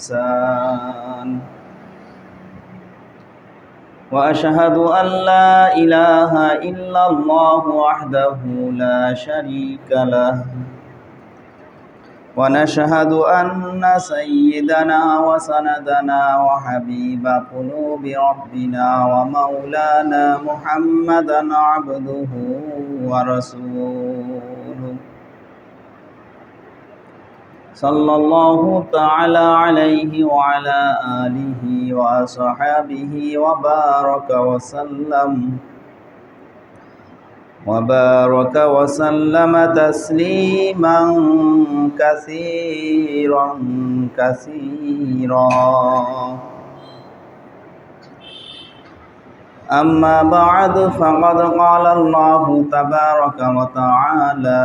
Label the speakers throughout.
Speaker 1: إنسان وأشهد أن لا إله إلا الله وحده لا شريك له. ونشهد أن سيدنا وسندنا وحبيب قلوب ربنا ومولانا محمدا عبده ورسوله. صلى الله تعالى عليه وعلى آله وصحابه وبارك وسلم. وبارك وسلم تسليما كثيرا كثيرا. أما بعد فقد قال الله تبارك وتعالى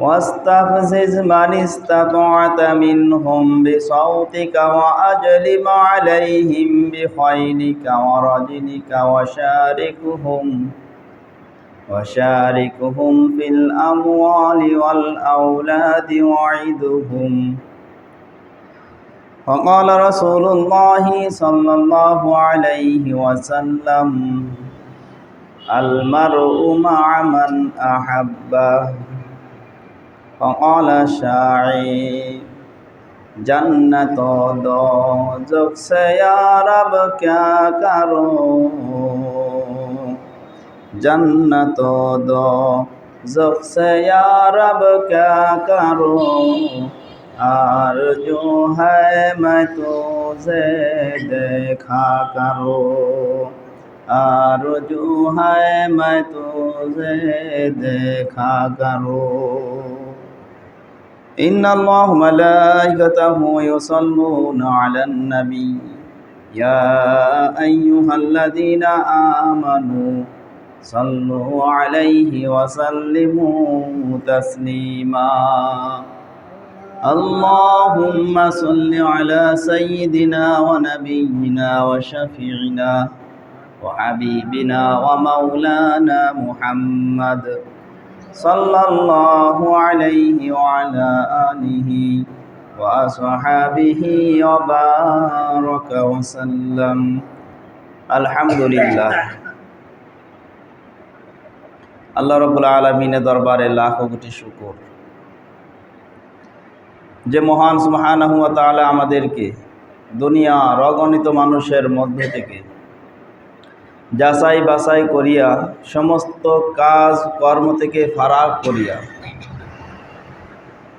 Speaker 1: واستفزز من استطعت منهم بصوتك وأجلب عليهم بخيلك ورجلك وشاركهم وشاركهم في الأموال والأولاد وعدهم. وقال رسول الله صلى الله عليه وسلم المرء مع من أحبه. فقال شاعر جنت و دوزخ سے یا رب کیا کروں جنت و دوزخ سے یا رب کیا کروں آرزو ہے میں تجھے دیکھا کروں آرزو ہے میں تجھے دیکھا کروں إن الله ملائكته يصلون على النبي. يا أيها الذين آمنوا صلوا عليه وسلموا تسليما. اللهم صل على سيدنا ونبينا وشفيعنا وحبيبنا ومولانا محمد. صلى الله عليه وعلى آله وأصحابه وبارك وسلم الحمد لله আল্লাহ রবুল আলমিনের দরবারে লাখো কোটি শুকুর যে মহান সুমাহানাহুয়া তালা আমাদেরকে দুনিয়া রগণিত মানুষের মধ্য থেকে যাচাই বাছাই করিয়া সমস্ত কাজ কর্ম থেকে ফারাক করিয়া।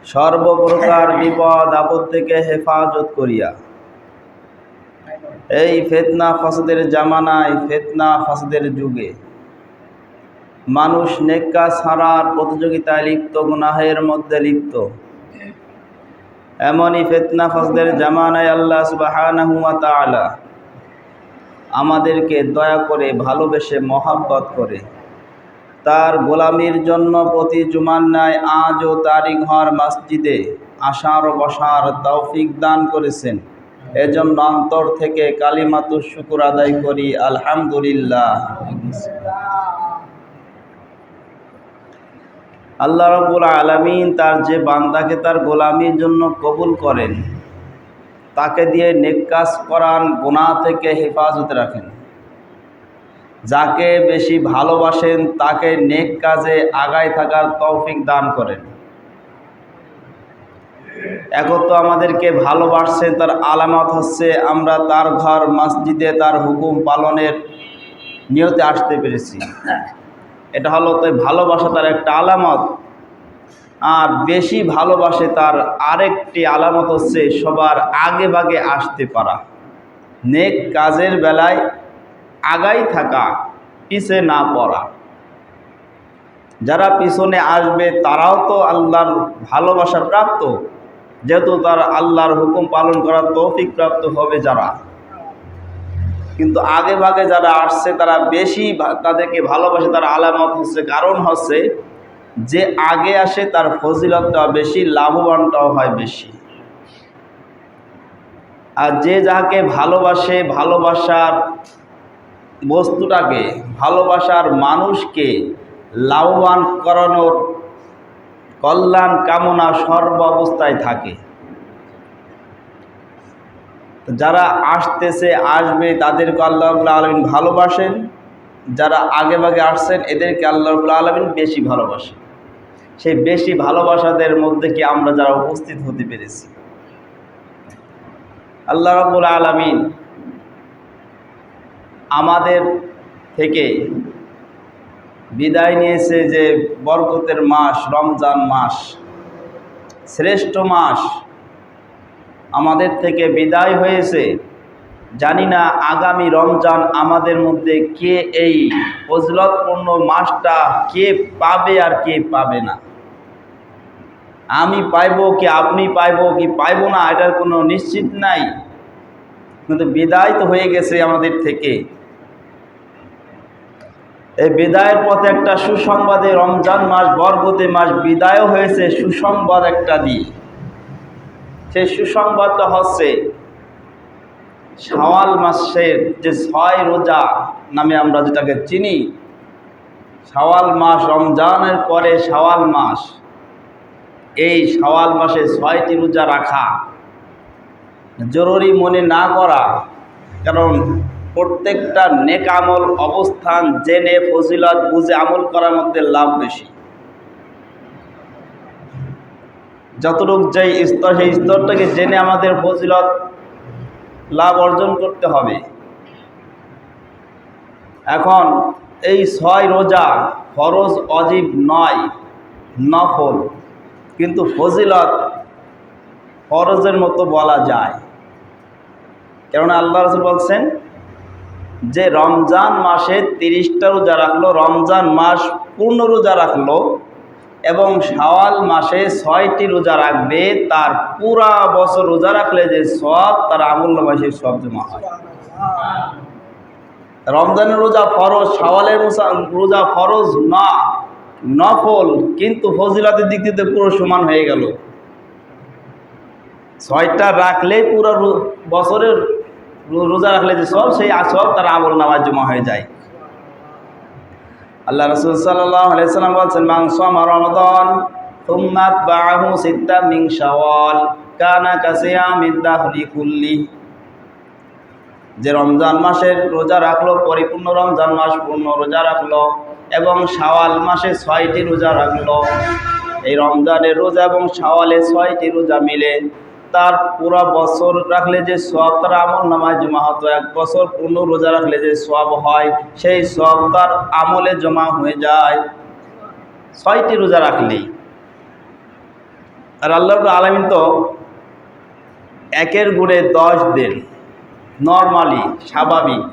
Speaker 1: সর্বপ্রকার বিপদ আপদ থেকে হেফাজত করিয়া। এই ফেতনা ফাসাদের জামানায় ফেতনা ফাসাদের যুগে। মানুষ নেকা ছাড়ার প্রতিযোগিতায় লিপ্ত, গুনাহের মধ্যে লিপ্ত। এমনই ফেতনা ফাসদের জামানায় আল্লাহ সুবাহ আমাদেরকে দয়া করে ভালোবেসে মহাব্বত করে। তার গোলামির জন্য প্রতি জুমান ন্যায় আজও তারই ঘর মসজিদে আশার বসার তৌফিক দান করেছেন। এজন্য অন্তর থেকে কালিমাতু শুকুর আদায় করি, আলহামদুলিল্লাহ। আল্লাহ রবুল আলমিন তার যে বান্দাকে তার গোলামির জন্য কবুল করেন তাকে দিয়ে নেক কাজ করান গোনা থেকে হেফাজতে রাখেন। যাকে বেশি ভালোবাসেন, তাকে নেক কাজে আগায় থাকার তৌফিক দান করেন। এখন তো আমাদেরকে ভালোবাসছেন তার আলামত হচ্ছে আমরা তার ঘর, মসজিদে তার হুকুম পালনের নিয়তে আসতে পেরেছি। এটা হলো তো ভালোবাসা তার একটা আলামত। আর বেশি ভালোবাসে তার আরেকটি আলামত হচ্ছে সবার আগে ভাগে আসতে পারা। নেক কাজের বেলায় আগাই থাকা, পিছে না পড়া। যারা পিছনে আসবে তারাও তো আল্লাহর ভালোবাসা প্রাপ্ত, যেহেতু তার আল্লাহর হুকুম পালন করার তৌফিক প্রাপ্ত হবে যারা। কিন্তু আগে ভাগে যারা আসছে, তারা বেশি তাদেরকে ভালোবাসে, তার আলামত হচ্ছে, কারণ হচ্ছে যে আগে আসে তার ফজিলতটা বেশি, লাভবানটাও হয় বেশি। আর যে যাকে ভালোবাসে, ভালোবাসার বস্তুটাকে, ভালোবাসার মানুষকে লাভবান করানোর কল্যাণ কামনা সর্ব অবস্থায় থাকে। যারা আসতেছে, আসবে, তাদেরকে আল্লাহ আলমিন ভালোবাসেন। যারা আগে ভাগে আসছেন, এদেরকে আল্লাহ আলমিন বেশি ভালোবাসেন। সেই বেশি ভালোবাসাদের মধ্যে কি আমরা যারা উপস্থিত হতে পেরেছি? আল্লাহ রব্বুল আলমিন আমাদের থেকে বিদায় নিয়েছে যে বরকতের মাস, রমজান মাস, শ্রেষ্ঠ মাস আমাদের থেকে বিদায় হয়েছে। জানি না আগামী রমজান আমাদের মধ্যে কে এই ফজলতপূর্ণ মাসটা কে পাবে আর কে পাবে না। আমি পাইব কি আপনি পাইব কি পাইব না, এটার কোনো নিশ্চিত নাই। কিন্তু বিদায় তো হয়ে গেছে আমাদের থেকে। এই বিদায়ের পথে একটা সুসংবাদে রমজান মাস, বরগতে মাস বিদায়ও হয়েছে, সুসংবাদ একটা দিয়ে সেই সুসংবাদটা হচ্ছে শাওয়াল মাসের যে ছয় রোজা নামে আমরা যেটাকে চিনি, শাওয়াল মাস রমজানের পরে শাওয়াল মাস। এই সওয়াল মাসে ছয়টি রোজা রাখা জরুরি মনে না করা, কারণ প্রত্যেকটা নেক আমল অবস্থান, জেনে ফজিলত বুঝে আমল করার মধ্যে লাভ বেশি। যতটুক যে স্তর, সেই স্তরটাকে জেনে আমাদের ফজিলত, লাভ অর্জন করতে হবে। এখন এই ছয় রোজা ফরজ, অজীব নয়, নফল। কিন্তু ফজিলত ফরজের মতো বলা যায়। কেননা আল্লাহ রসুল বলছেন যে রমজান মাসে তিরিশটা রোজা রাখল, রমজান মাস পূর্ণ রোজা রাখল এবং শাওয়াল মাসে ছয়টি রোজা রাখবে, তার পুরা বছর রোজা রাখলে যে সব, তার আমূল্য মাসে সব জমা হয়। রমজানের রোজা ফরজ, শাওয়ালের রোজা- রোজা ফরজ না। নফল, কিন্তু ফজিলাতের দিক থেকে পুরো সমান হয়ে গেল। ছয়টা রাখলেই পুরো বছরের রোজা রাখলে যে সব, সেই সব তার আমল নামাজ জমা হয়ে যায়। আল্লাহ রসুল সাল্লাম বলছেন মাংস রমদন হুম্মাত বাহু সিদ্দা মিং শাওয়াল, কানা কাসিয়া মিদ্দাহলি কুল্লি। যে রমজান মাসের রোজা রাখল, পরিপূর্ণ রমজান মাস পূর্ণ রোজা রাখল এবং শাওয়াল মাসে ছয়টি রোজা রাখল। এই রমজানের রোজা এবং শাওয়ালে ছয়টি রোজা মিলে তার পুরো বছর রাখলে যে সব তার আমল নামায় জমা হতো। এক বছর পূর্ণ রোজা রাখলে যে সব হয়, সেই সব তার আমলে জমা হয়ে যায়। ছয়টি রোজা রাখলেই। আর আল্লাহ আলমিন তো একের গুণে দশ দিন নর্মালি, স্বাভাবিক।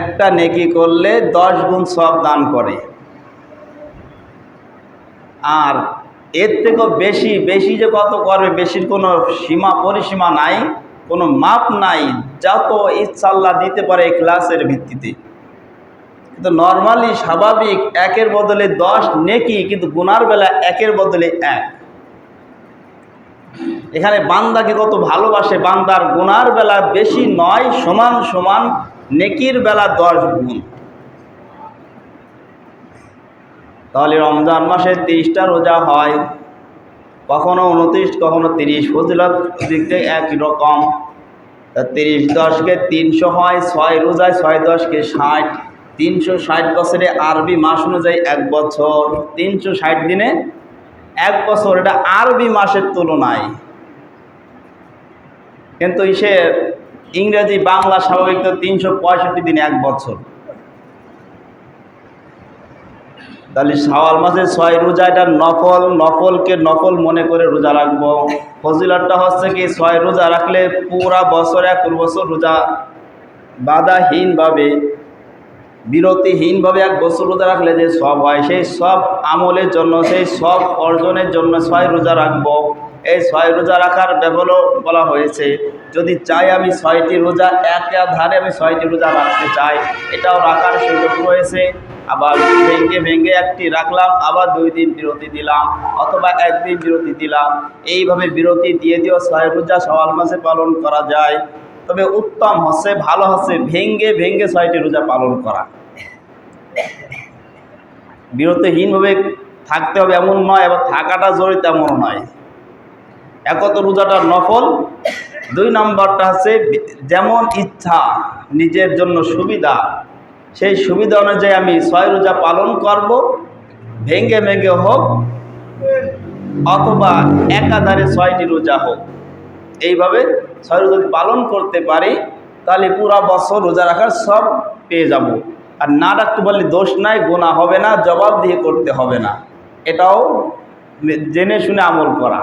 Speaker 1: একটা নেকি করলে দশ গুণ সব দান করে। আর এর থেকেও বেশি বেশি যে কত করবে, বেশির কোনো সীমা, পরিসীমা নাই, কোনো মাপ নাই, যত ইচ্ছা আল্লাহ দিতে পারে ক্লাসের ভিত্তিতে। কিন্তু নর্মালি, স্বাভাবিক, একের বদলে দশ নেকি, কিন্তু গুনার বেলা একের বদলে এক। এখানে বান্দাকে কত ভালোবাসে, বান্দার গুনার বেলা বেশি নয়, সমান সমান নেকির বেলা দশ গুণ। তাহলে রমজান মাসে তিরিশটা রোজা হয়, কখনো উনত্রিশ, কখনো তিরিশ, ফজিলত দিক থেকে একই রকম। তা তিরিশ দশকে তিনশো হয়, ছয় রোজায় ছয় দশকে ষাট, তিনশো ষাট বছরে আরবি মাস অনুযায়ী এক বছর, তিনশো ষাট দিনে এক বছর, এটা আরবি মাসের তুলনায়। কিন্তু সে ইংরেজি, বাংলা স্বাভাবিক তো তিনশো পঁয়ষট্টি দিন এক বছর। তাহলে সাওয়াল মাসে ছয় রোজা, এটা নকল নকলকে নকল মনে করে রোজা রাখব। ফজিলারটা হচ্ছে কি, ছয় রোজা রাখলে পুরা বছর, এক বছর রোজা বাধাহীনভাবে বিরতিহীনভাবে এক বছর রোজা রাখলে যে সব হয়, সেই সব আমলের জন্য, সেই সব অর্জনের জন্য ছয় রোজা রাখব। এই ছয় রোজা রাখার ব্যাপারও বলা হয়েছে, যদি চাই আমি ছয়টি রোজা, এক ধারে আমি ছয়টি রোজা রাখতে চাই, এটাও রাখার সুযোগ রয়েছে। আবার ভেঙ্গে ভেঙ্গে একটি রাখলাম, আবার দুই দিন বিরতি দিলাম, অথবা একদিন বিরতি দিলাম। এইভাবে বিরতি দিয়ে দিয়েও ছয় রোজা সওয়াল মাসে পালন করা যায়। তবে উত্তম হচ্ছে, ভালো হচ্ছে, ভেঙ্গে ভেঙ্গে ছয়টি রোজা পালন করা। বিরতিহীনভাবে থাকতে হবে এমন নয় এবার থাকাটা জরুরি তেমন নয়। একত রোজাটা নফল। দুই নম্বরটা হচ্ছে, যেমন ইচ্ছা, নিজের জন্য সুবিধা। সেই সুবিধা অনুযায়ী আমি ছয় রোজা পালন করব, ভেঙ্গে ভেঙ্গে হোক, অথবা একাধারে ছয়টি রোজা হোক। এইভাবে রোজা যদি পালন করতে পারি, তাহলে পুরা বছর রোজা রাখার সব পেয়ে যাব। আর না রাখতে পারলে দোষ নাই গোনা হবে না, জবাব দিয়ে করতে হবে না। এটাও জেনে শুনে আমল করা।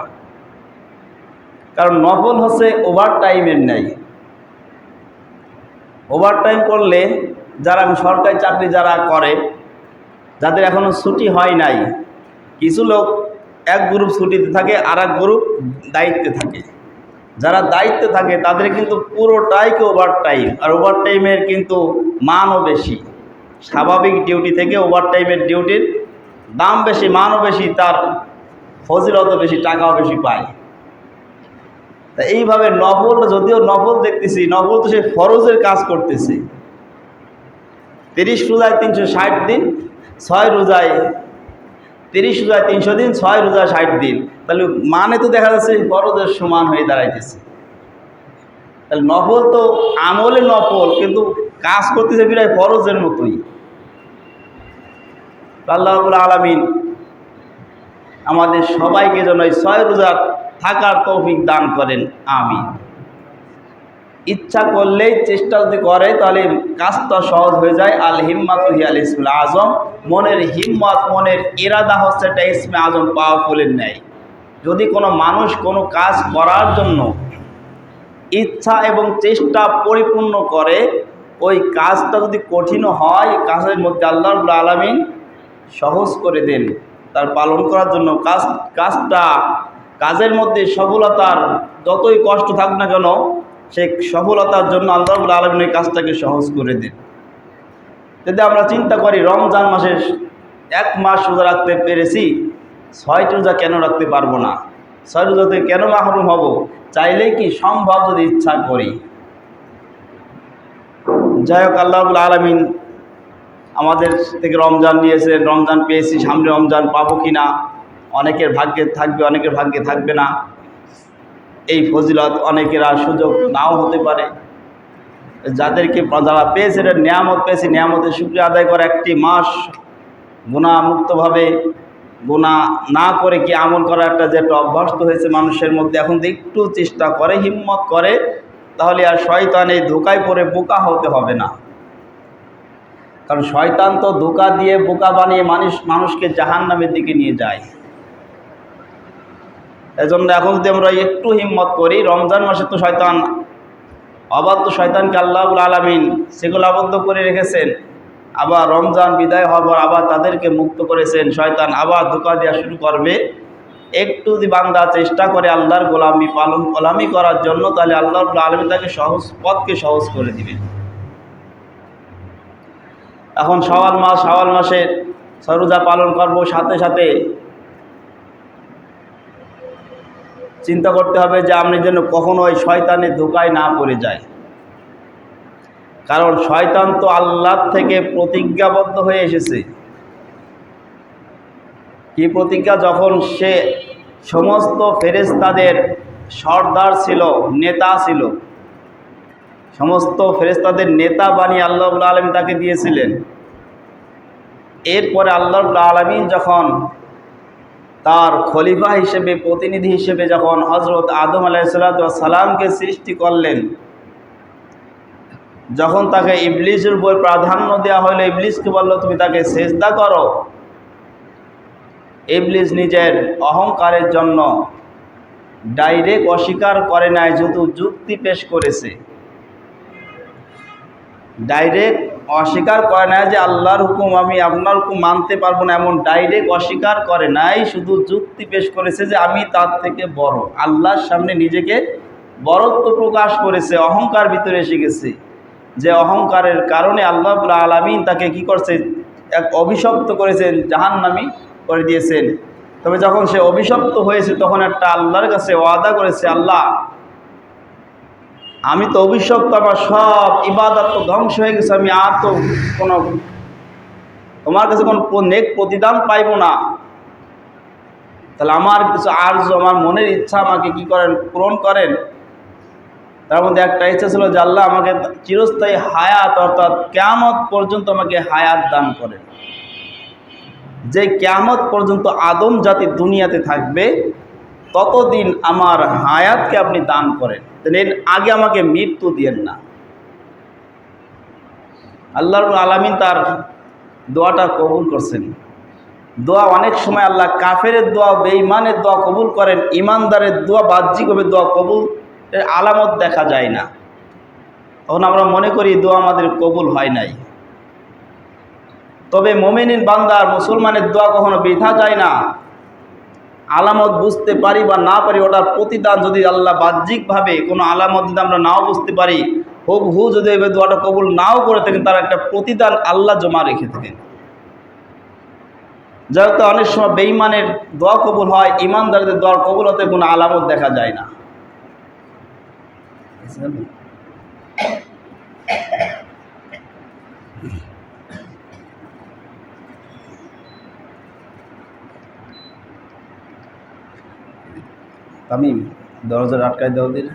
Speaker 1: কারণ নফল হচ্ছে ওভার টাইমের নেই ওভার টাইম করলে যারা সরকারি চাকরি যারা করে, যাদের এখনও ছুটি হয় নাই, কিছু লোক এক গ্রুপ ছুটিতে থাকে আর এক গ্রুপ দায়িত্বে থাকে। যারা দায়িত্বে থাকে, তাদের কিন্তু পুরোটাই কি ওভার টাইম আর ওভার টাইমের কিন্তু মানও বেশি। স্বাভাবিক ডিউটি থেকে ওভার টাইমের ডিউটির দাম বেশি, মানও বেশি, তার ফজিলত বেশি, টাকাও বেশি পায়। তা এইভাবে নফল, যদিও নফল দেখতেছি, নফল তো সে ফরজের কাজ করতেছে। তিরিশ রোজায় তিনশো ষাট দিন, ছয় রোজায় তিরিশ রোজায় তিনশো দিন, ছয় রোজায় ষাট দিন। তাহলে মানে তো দেখা যাচ্ছে ফরজের সমান হয়ে দাঁড়াইতেছে। তাহলে নফল তো আমলে নফল, কিন্তু কাজ করতেছে বিরায় ফরজের মতোই। আল্লাহ আলমিন আমাদের সবাইকে যেন এই ছয় রোজার থাকার তৌফিক দান করেন আমি ইচ্ছা করলেই চেষ্টা যদি করে, তাহলে কাজটা সহজ হয়ে যায়। আল হিম্মাত হিয়াল ইসমুল আজম। মনের হিম্মত, মনের ইরাদা হচ্ছে একটা ইসমে আজম পাওয়ারফুলের নেয় যদি কোনো মানুষ কোনো কাজ করার জন্য ইচ্ছা এবং চেষ্টা পরিপূর্ণ করে, ওই কাজটা যদি কঠিন হয় কাজের মধ্যে আল্লাহ আলমিন সহজ করে দেন। তার পালন করার জন্য কাজ, কাজটা, কাজের মধ্যে সফলতার যতই কষ্ট থাক না কেন সেই সফলতার জন্য আল্লাহ আলমিন এই কাজটাকে সহজ করে দেন। যদি আমরা চিন্তা করি, রমজান মাসে এক মাস রোজা রাখতে পেরেছি, ছয়টি রোজা কেন রাখতে পারব না? ছয় রোজাতে কেন মাহরুম হব? চাইলেই কি সম্ভব যদি ইচ্ছা করি? যাই হোক, আল্লাহ আলমিন আমাদের থেকে রমজান নিয়েছে রমজান পেয়েছি, সামনে রমজান পাবো কি না অনেকের ভাগ্যে থাকবে, অনেকের ভাগ্যে থাকবে না। এই ফজিলত অনেকেরা সুযোগ নাও হতে পারে। যাদেরকে যারা পেয়েছে, এটা নিয়ামত পেয়েছে, নিয়ামতের শুক্রিয়া আদায় করা একটি মাস। গুণা মুক্তভাবে গুণা না করে কি আমল করা একটা যে একটা অভ্যস্ত হয়েছে মানুষের মধ্যে, এখন একটু চেষ্টা করে, হিম্মত করে, তাহলে আর শয়তান এই ধোকায় পড়ে বোকা হতে হবে না। কারণ শয়তান তো ধোকা দিয়ে বোকা বানিয়ে মানুষ, মানুষকে জাহান নামের দিকে নিয়ে যায়। এজন্য এখন যদি আমরা একটু হিম্মত করি, রমজান মাসে তো শয়তান, অবাধ্য শয়তানকে আল্লাহুল আলমিন সেগুলো আবদ্ধ করে রেখেছেন। আবার রমজান বিদায় হবার আবার তাদেরকে মুক্ত করেছেন। শয়তান আবার ধোকা দেওয়া শুরু করবে। একটু যদি বান্দা চেষ্টা করে আল্লাহর গোলামি পালন, গোলামি করার জন্য, তাহলে আল্লাহ আলমী তাকে সহজ পথকে সহজ করে দিবে এখন সওয়াল মাস সওয়াল মাসে সরোজা পালন করব, সাথে সাথে চিন্তা করতে হবে যে আপনি যেন কখনো ওই শয়তানের ধোকায় না পড়ে যায় কারণ শয়তান তো আল্লাহ থেকে প্রতিজ্ঞাবদ্ধ হয়ে এসেছে। কি প্রতিজ্ঞা? যখন সে সমস্ত ফেরেস্তাদের সর্দার ছিল, নেতা ছিল, সমস্ত ফেরেস্তাদের নেতা বানিয়ে আল্লাহ আলম তাকে দিয়েছিলেন। এরপরে আল্লাহ আলমিন যখন তার খলিফা হিসেবে, প্রতিনিধি হিসেবে যখন হজরত আদম আলাইসালামকে সৃষ্টি করলেন, যখন তাকে ইবলিশের উপর প্রাধান্য দেওয়া হলো ইবলিশকে বলল, তুমি তাকে সেজদা করো। ইবলিস নিজের অহংকারের জন্য ডাইরেক্ট অস্বীকার করে নাই শুধু যুক্তি পেশ করেছে। ডাইরেক্ট অস্বীকার করে নাই যে আল্লাহর হুকুম আমি আপনার হুকুম মানতে পারব না, এমন ডাইরেক্ট অস্বীকার করে নাই, শুধু যুক্তি পেশ করেছে যে আমি তার থেকে বড়। আল্লাহর সামনে নিজেকে বরত্ব প্রকাশ করেছে, অহংকার ভিতরে এসে গেছে। যে অহংকারের কারণে আল্লাহ আলমিন তাকে কি করছে? এক অভিশপ্ত করেছেন, জাহান্নামি করে দিয়েছেন। তবে যখন সে অভিশপ্ত হয়েছে, তখন একটা আল্লাহর কাছে ওয়াদা করেছে, আল্লাহ আমি তো অভিশপ্ত, আমার সব ইবাদত তো ধ্বংস হয়ে গেছে, আমি আর তো কোনো তোমার কাছে কোনো নেক প্রতিদান পাইব না। তাহলে আমার কিছু আর্য, আমার মনের ইচ্ছা আমাকে কি করেন? পূরণ করেন? তার মধ্যে একটা ইচ্ছা ছিল যে আল্লাহ আমাকে চিরস্থায়ী হায়াত, অর্থাৎ কেয়ামত পর্যন্ত আমাকে হায়াত দান করেন। যে কেয়ামত পর্যন্ত আদম জাতি দুনিয়াতে থাকবে ততদিন আমার হায়াতকে আপনি দান করেন। এর আগে আমাকে মৃত্যু দিয়েন না। আল্লাহর আলামিন তার দোয়াটা কবুল করছেন। দোয়া অনেক সময় আল্লাহ কাফের দোয়া, বেঈমানের দোয়া কবুল করেন ইমানদারের দোয়া, বাহ্যিকভাবে দোয়া কবুল, এর আলামত দেখা যায় না। তখন আমরা মনে করি দোয়া আমাদের কবুল হয় নাই। তবে মোমেনিন বান্দার মুসলমানের দোয়া কখনো বৃথা যায় না। আলামত বুঝতে পারি বা না পারি, ওটার প্রতিদান যদি আল্লাহ বাহ্যিকভাবে কোনো আলামত যদি আমরা নাও বুঝতে পারি হুব হু যদি এভাবে দোয়াটা কবুল নাও করে থাকেন, তার একটা প্রতিদান আল্লাহ জমা রেখে থাকেন। যেহেতু অনেক সময় বেইমানের দোয়া কবুল হয় ইমানদারদের দোয়ার কবুল হতে কোনো আলামত দেখা যায় না। তামিম দরজা আটকায় দাও দিন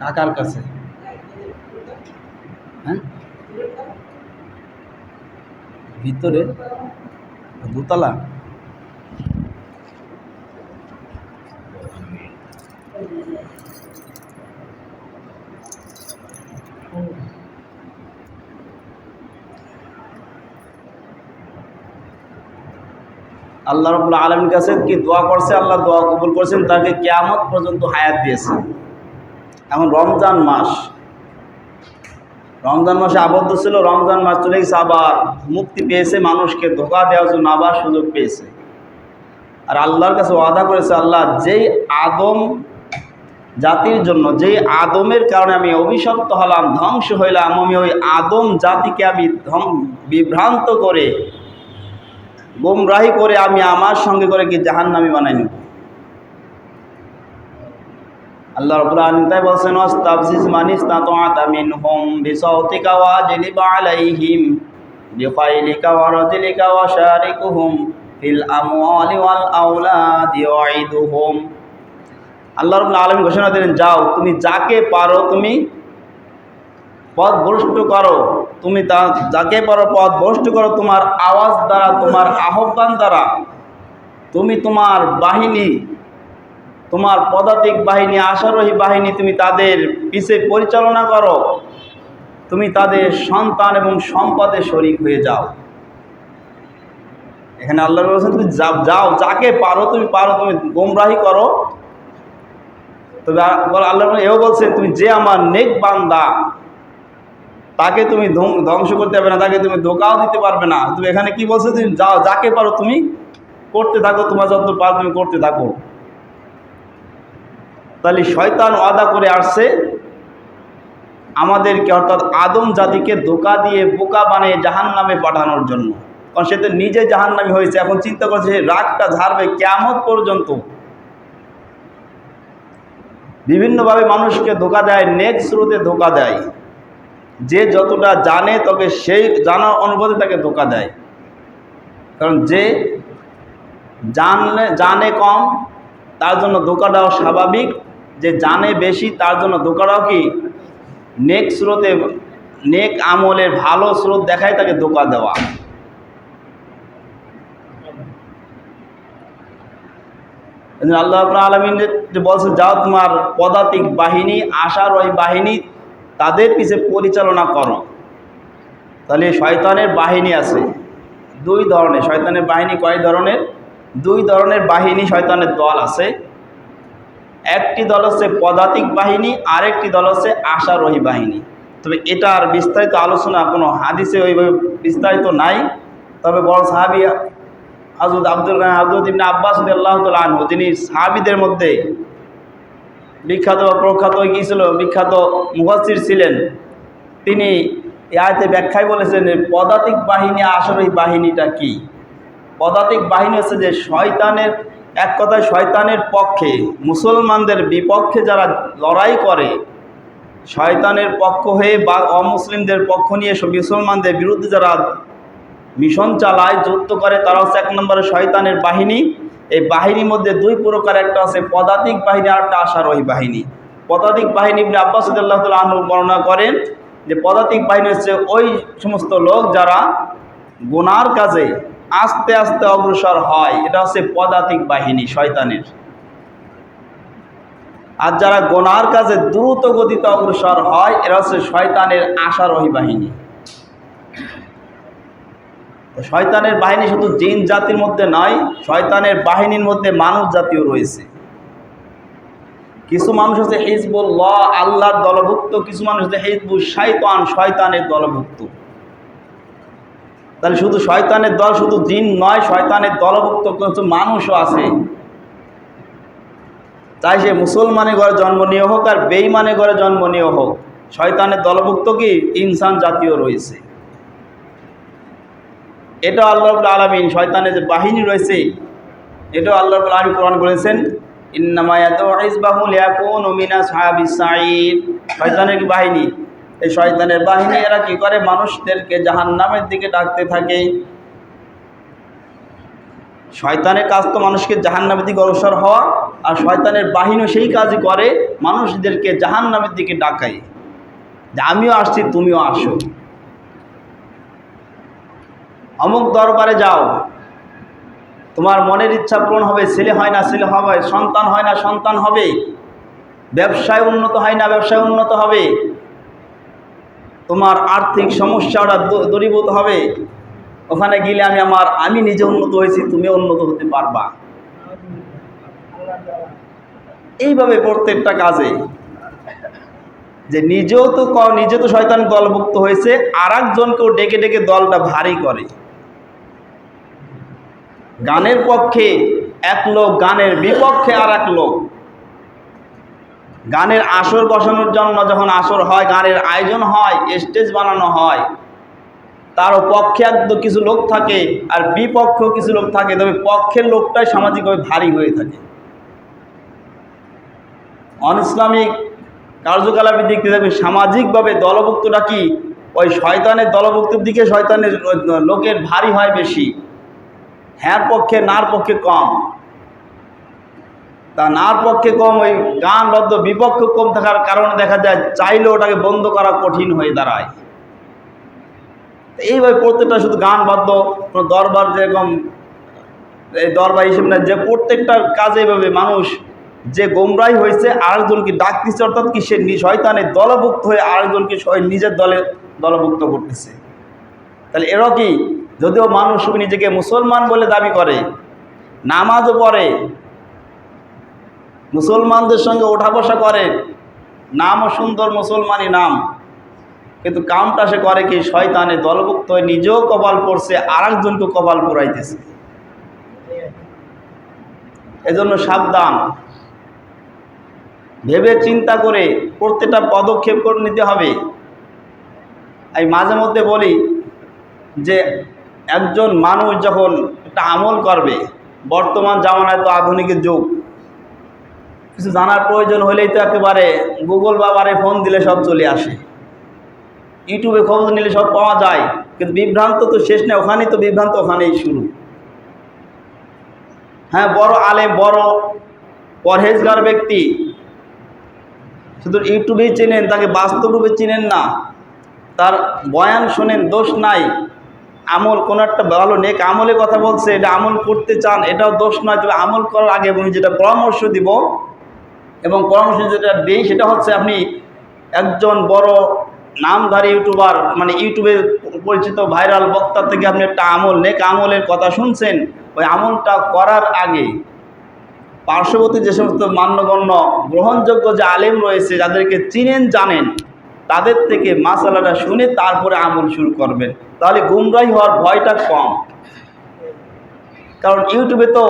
Speaker 1: কাকার কাছে। হ্যাঁ? ভিতরে দোতলা। আল্লাহ রবুল্লা আলমীর কাছে কি দোয়া করছে? আল্লাহ দোয়া কবুল করেছেন, তাকে কেয়ামত পর্যন্ত হায়াত দিয়েছে এখন রমজান মাস। রমজান মাসে আবদ্ধ ছিল, রমজান মাস চলে গেছে আবার। মুক্তি পেয়েছে মানুষকে, ধোকা দেওয়ার জন্য আবার সুযোগ পেয়েছে। আর আল্লাহর কাছে ওয়াদা করেছে আল্লাহ, যেই আদম জাতির জন্য, যেই আদমের কারণে আমি অভিশপ্ত হলাম, ধ্বংস হইলাম, আমি ওই আদম জাতিকে আমি বিভ্রান্ত করে, গোমরাহি করে আমি আমার সঙ্গে করে কি জাহান্নামি বানাই নেব? আল্লাহ রাব্বুল আলামিন তাই বলছেন, ওয়াস্তাফজিজ মানিস তাতাআতা মিনহুম বিসাউতিকা ওয়াজলিব আলাইহিম বিখাইলিকা ওয়া রাজলিকা ওয়া শারিকুহুম ফিল আমওয়ালি ওয়াল আওলাদি ওয়াইদুহুম আল্লাহ রাব্বুল আলামিন ঘোষণা দিলেন, যাও, তুমি যাকে পারো, তুমি পথ ভ্রষ্ট করো। তুমি তা, যাকে পারো পথ ভ্রষ্ট করো, তোমার আওয়াজ দ্বারা, তোমার আহ্বান দ্বারা। তুমি তোমার বাহিনী তোমার পদাতিক বাহিনী, আশারোহী বাহিনী, তুমি তাদের পিছে পরিচালনা করো। তুমি তাদের সন্তান এবং সম্পদে শরিক হয়ে যাও। এখানে আল্লাহ বলছেন, তুমি যা যাও, যাকে পারো তুমি পারো, তুমি গোমরাহি করো। তবে আল্লাহ এও বলছে, তুমি যে আমার নেক বান্দা, তাকে তুমি ধ্বংস করতে পারবে না, তাকে তুমি ধোকাও দিতে পারবে না। তুমি এখানে কি বলছো? তুমি যাও, যাকে পারো তুমি করতে থাকো, তোমার যত পারো তুমি করতে থাকো। তাহলে শয়তান ওয়াদা করে আসছে, আমাদেরকে অর্থাৎ আদম জাতিকে ধোকা দিয়ে বোকা বানিয়ে জাহান নামে পাঠানোর জন্য। কারণ সে তো নিজে জাহান নামে হয়েছে, এখন চিন্তা করছে রাগটা ঝাড়বে কেমন পর্যন্ত। বিভিন্নভাবে মানুষকে ধোকা দেয়, নেক স্রোতে ধোকা দেয়। যে যতটা জানে, তবে সেই জানা অনুভূতি তাকে ধোকা দেয়। কারণ যে জানলে, জানে কম, তার জন্য ধোকাটাও স্বাভাবিক। যে জানে বেশি তার জন্য ধোকাটাও কি? নেক স্রোতে, নেক আমলের ভালো স্রোত দেখায় তাকে ধোকা দেওয়া। আল্লাহ আলমিন বলছে, যাও তোমার পদাতিক বাহিনী আশার ওই বাহিনী, তাদের পিছে পরিচালনা করো। তাহলে শয়তানের বাহিনী আছে। দুই ধরনের, শয়তানের বাহিনী কয় ধরনের? দুই ধরনের বাহিনী শয়তানের দল আছে। একটি দল হচ্ছে পদাতিক বাহিনী, আরেকটি দল হচ্ছে আশারোহী বাহিনী। তবে এটার বিস্তারিত আলোচনা কোনো হাদিসে ওইভাবে বিস্তারিত নাই। তবে বড় সাহাবি হজরত আব্দুল হজরত ইবনে আব্বাস আল্লাহ আনহু, যিনি সাহাবিদের মধ্যে বিখ্যাত প্রখ্যাত গিয়েছিল, বিখ্যাত মুহাসির ছিলেন, তিনি আয়তে ব্যাখ্যায় বলেছেন পদাতিক বাহিনী আসলে বাহিনীটা কি? পদাতিক বাহিনী হচ্ছে যে শয়তানের এক কথায় শয়তানের পক্ষে, মুসলমানদের বিপক্ষে যারা লড়াই করে, শয়তানের পক্ষ হয়ে বা অমুসলিমদের পক্ষ নিয়ে মুসলমানদের বিরুদ্ধে যারা মিশন চালায়, যুদ্ধ করে, তারা হচ্ছে এক নম্বরে শয়তানের বাহিনী। এই বাহিনীর মধ্যে দুই প্রকার, একটা আছে পদাতিক বাহিনী আর একটা আশারোহী বাহিনী। পদাতিক বাহিনী ইবনে আব্বাস আনহু বর্ণনা করেন যে, পদাতিক বাহিনী হচ্ছে ওই সমস্ত লোক যারা গুনার কাজে আস্তে আস্তে অগ্রসর হয়। এটা হচ্ছে পদাতিক বাহিনী, শয়তানের। আর যারা গোনার কাজে দ্রুত গতিতে অগ্রসর হয়, এরা হচ্ছে শয়তানের আশারোহী বাহিনী। শয়তানের বাহিনী শুধু জিন জাতির মধ্যে নয়, শয়তানের বাহিনীর মধ্যে মানুষ জাতীয় রয়েছে। কিছু মানুষ হচ্ছে হিজবুল্লাহ, আল্লাহর দলভুক্ত, কিছু মানুষ হচ্ছে হিজবুল শয়তান শয়তানের দলভুক্ত। তাহলে শুধু শয়তানের দল, শুধু জিন নয়, শয়তানের দলভুক্ত কিছু মানুষও আছে। তাই সে মুসলমানের ঘরে জন্ম নিয়ে হোক আর বেইমানের ঘরে জন্ম নিয়ে হোক, শয়তানের দলভুক্ত কি? ইনসান জাতীয় রয়েছে। এটা আল্লাহ আলমিন শয়তানের যে বাহিনী রয়েছে, এটাও আল্লাহ আলমী কোরআন বলেছেন শয়তানের কি বাহিনী? এই শয়তানের বাহিনী, এরা কি করে? মানুষদেরকে জাহান নামের দিকে ডাকতে থাকে। শয়তানের কাজ তো মানুষকে জাহান নামের দিকে অগ্রসর হওয়া, আর শয়তানের বাহিনীও সেই কাজই করে, মানুষদেরকে জাহান নামের দিকে ডাকায়। যে আমিও আসছি, তুমিও আসো। অমুক দরবারে যাও। তোমার মনের ইচ্ছা পূরণ হবে, ছেলে হয় না ছেলে হবে, সন্তান হয় না সন্তান হবে। ব্যবসায় উন্নত হয় না ব্যবসায় উন্নত হবে। তোমার আর্থিক সমস্যাটা দূরীভূত হবে। ওখানে গেলে আমি আমার, আমি নিজে উন্নত হয়েছি, তুমি উন্নত হতে পারবা। এইভাবে প্রত্যেকটা কাজে। যে নিজেও তো নিজে তো শয়তান দলভুক্ত হয়েছে আর একজনকেও ডেকে ডেকে দলটা ভারী করে। গানের পক্ষে এক লোক, গানের বিপক্ষে আর এক লোক। গানের আসর বসানোর জন্য যখন আসর হয়, গানের আয়োজন হয়, স্টেজ বানানো হয়, তারও পক্ষে একদম কিছু লোক থাকে আর বিপক্ষ কিছু লোক থাকে, তবে পক্ষের লোকটাই সামাজিকভাবে ভারী হয়ে থাকে। অন ইসলামিক কার্যকলাপের দিক থেকে সামাজিকভাবে দলভুক্তটা কি? ওই শয়তানের দলভুক্তের দিকে শয়তানের লোকের ভারী হয় বেশি। হ্যাঁ পক্ষে, নার পক্ষে কম। তা নার পক্ষে কম, ওই গান বদ্ধ বিপক্ষ কম থাকার কারণে দেখা যায় চাইলে ওটাকে বন্ধ করা কঠিন হয়ে দাঁড়ায়। এইভাবে প্রত্যেকটা শুধু গান বাদ্য, কোনো দরবার যেরকম, এই দরবার হিসেবে না, যে প্রত্যেকটা কাজে এভাবে মানুষ যে গোমরাই হয়েছে, আরেকজনকে ডাকতেছে, অর্থাৎ কি সে শয়তানের দলভুক্ত হয়ে আরেকজনকে নিজের দলে দলভুক্ত করতেছে। তাহলে এরা কি, যদিও মানুষ নিজেকে মুসলমান বলে দাবি করে, নামাজও পড়ে মুসলমানদের সঙ্গে ওঠা বসা করে। নামও সুন্দর মুসলমানই নাম। কিন্তু কামটা সে করে কি? শয়তানে দলভুক্ত হয়ে নিজেও কপাল পড়ছে আর একজনকে কপাল পড়াইতেছে এজন্য সাবধান। ভেবে চিন্তা করে প্রত্যেকটা পদক্ষেপ করে নিতে হবে। আমি মাঝে মধ্যে বলি যে, একজন মানুষ যখন একটা আমল করবে, বর্তমান জামানায় তো আধুনিকের যুগ। কিছু জানার প্রয়োজন হলেই তো একেবারে গুগল বাবারে ফোন দিলে সব চলে আসে। ইউটিউবে খবর নিলে সব পাওয়া যায়, কিন্তু বিভ্রান্ত তো শেষ নেই, ওখানেই তো বিভ্রান্ত, ওখানেই শুরু। হ্যাঁ বড় আলে বড় পরহেজগার ব্যক্তি, শুধু ইউটিউবেই চেনেন, তাকে বাস্তব রূপে চিনেন না, তার বয়ান শোনেন, দোষ নাই। আমল কোনো একটা ভালো নেক আমলের কথা বলছে, এটা আমল করতে চান, এটাও দোষ নয়, তবে আমল করার আগে আমি যেটা পরামর্শ দিব এবং পরামর্শ যেটা দিই সেটা হচ্ছে আপনি একজন বড় নামধারী ইউটিউবার মানে ইউটিউবে পরিচিত ভাইরাল বক্তা থেকে আপনি একটা আমল, নেক আমলের কথা শুনছেন, ওই আমলটা করার আগে পার্শ্ববর্তী যে সমস্ত মান্যগণ্য গ্রহণযোগ্য যে আলেম রয়েছে, যাদেরকে চিনেন, জানেন, তাদের থেকে মাসালাটা শুনে তারপরে আমল শুরু করবেন। তাহলে গুমরাই হওয়ার ভয়টা কম। কারণ ইউটিউবে তো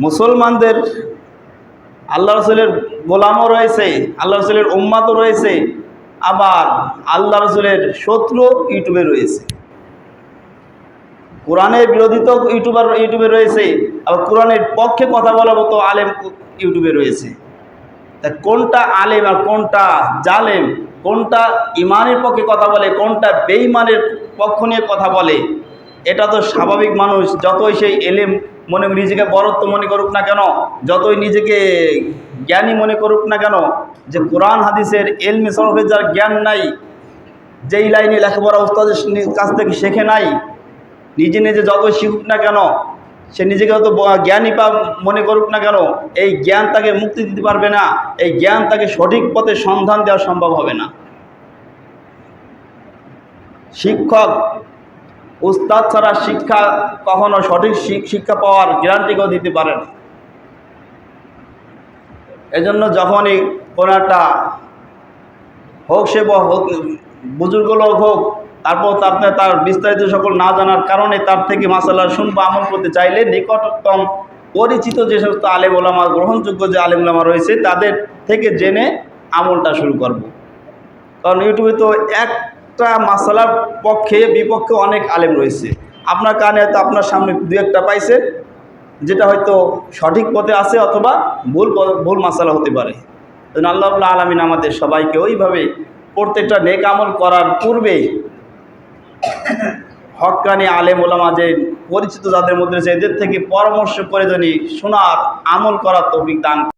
Speaker 1: মুসলমানদের আল্লাহ রসুলের গোলামও রয়েছে, আল্লাহ রসুলের উম্মাতও রয়েছে, আবার আল্লাহ রসুলের শত্রু ইউটিউবে রয়েছে। কোরআনের বিরোধী তো ইউটিউবার ইউটিউবে রয়েছে, আবার কোরআনের পক্ষে কথা বলার মতো আলেম ইউটিউবে রয়েছে। তা কোনটা আলেম আর কোনটা জালেম, কোনটা ইমানের পক্ষে কথা বলে, কোনটা বেইমানের পক্ষ নিয়ে কথা বলে এটা তো স্বাভাবিক মানুষ, যতই সেই এলেম মনে নিজেকে বরত্ব মনে করুক না কেন, যতই নিজেকে জ্ঞানী মনে করুক না কেন, যে কোরআন হাদিসের এলমে সরফে যার জ্ঞান নাই, যেই লাইনে লেখাপড়া ওস্তাদের কাছ থেকে শেখে নাই, নিজে নিজে যতই শিখুক না কেন, সে নিজেকে হয়তো জ্ঞানী পা মনে করুক না কেন, এই জ্ঞান তাকে মুক্তি দিতে পারবে না, এই জ্ঞান তাকে সঠিক পথে সন্ধান দেওয়া সম্ভব হবে না। শিক্ষক উস্তাদ ছাড়া শিক্ষা কখনো সঠিক শিক্ষা পাওয়ার গ্যারান্টি কেউ দিতে পারে না এজন্য যখনই কোনো একটা হোক সে হোক, বুজুর্গ লোক হোক, তারপর তার তার বিস্তারিত সকল না জানার কারণে তার থেকে মাসাল্লাহ শুনব, আমল করতে চাইলে নিকটতম পরিচিত যে সমস্ত আলেম ওলামা, গ্রহণযোগ্য যে আলেম ওলামা রয়েছে, তাদের থেকে জেনে আমলটা শুরু করব। কারণ ইউটিউবে তো একটা মাসালার পক্ষে, বিপক্ষে অনেক আলেম রয়েছে। আপনার কানে হয়তো আপনার সামনে দু একটা পাইছে, যেটা হয়তো সঠিক পথে আছে অথবা ভুল ভুল মাসালা হতে পারে। জন্য আল্লাহ আলমিন আমাদের সবাইকে ওইভাবে প্রত্যেকটা নেক আমল করার পূর্বে হকানি আলেম ওলামা যে পরিচিত যাদের মধ্যে রয়েছে, এদের থেকে পরামর্শ করে যদি শোনার আমল করার তৌফিক দান